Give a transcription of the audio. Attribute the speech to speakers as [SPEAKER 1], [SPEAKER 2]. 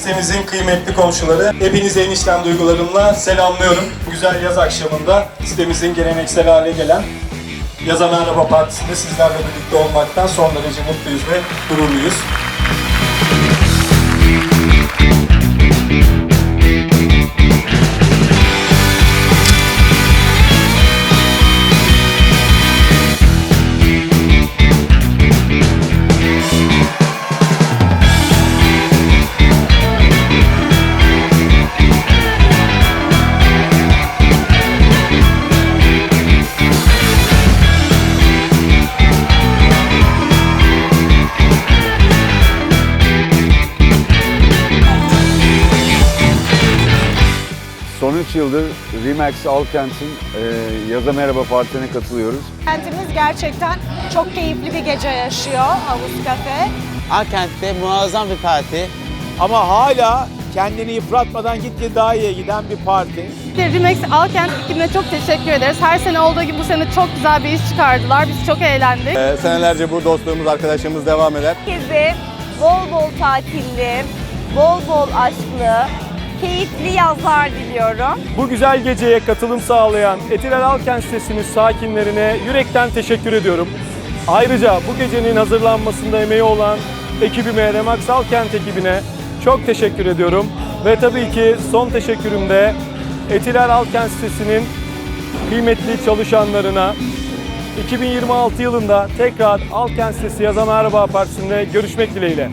[SPEAKER 1] sitemizin kıymetli komşuları. Hepinizi enişten duygularımla selamlıyorum. Güzel yaz akşamında sitemizin geleneksel hale gelen Yaza Merhaba Partisi'nde sizlerle birlikte olmaktan son derece mutluyuz ve gururluyuz.
[SPEAKER 2] Son 3 yıldır Remax Alkent'in e, Yaza Merhaba Partisi'ne katılıyoruz.
[SPEAKER 3] Kentimiz gerçekten çok keyifli bir gece yaşıyor Havuz Kafe.
[SPEAKER 4] Akent'te muazzam bir parti.
[SPEAKER 5] Ama hala kendini yıpratmadan gitgide daha iyiye giden bir parti.
[SPEAKER 6] Remax Alkent ekibine çok teşekkür ederiz. Her sene olduğu gibi bu sene çok güzel bir iş çıkardılar. Biz çok eğlendik.
[SPEAKER 2] E, senelerce bu dostluğumuz, arkadaşlığımız devam eder.
[SPEAKER 7] Herkese bol bol tatilli, bol bol aşklı, keyifli yazlar diliyorum.
[SPEAKER 8] Bu güzel geceye katılım sağlayan Etiler Alkent sitesinin sakinlerine yürekten teşekkür ediyorum. Ayrıca bu gecenin hazırlanmasında emeği olan ekibime, Remax Alkent ekibine çok teşekkür ediyorum. Ve tabii ki son teşekkürüm de Etiler Alkent sitesinin kıymetli çalışanlarına 2026 yılında tekrar Alkent sitesi Yazan Araba Partisi'nde görüşmek dileğiyle.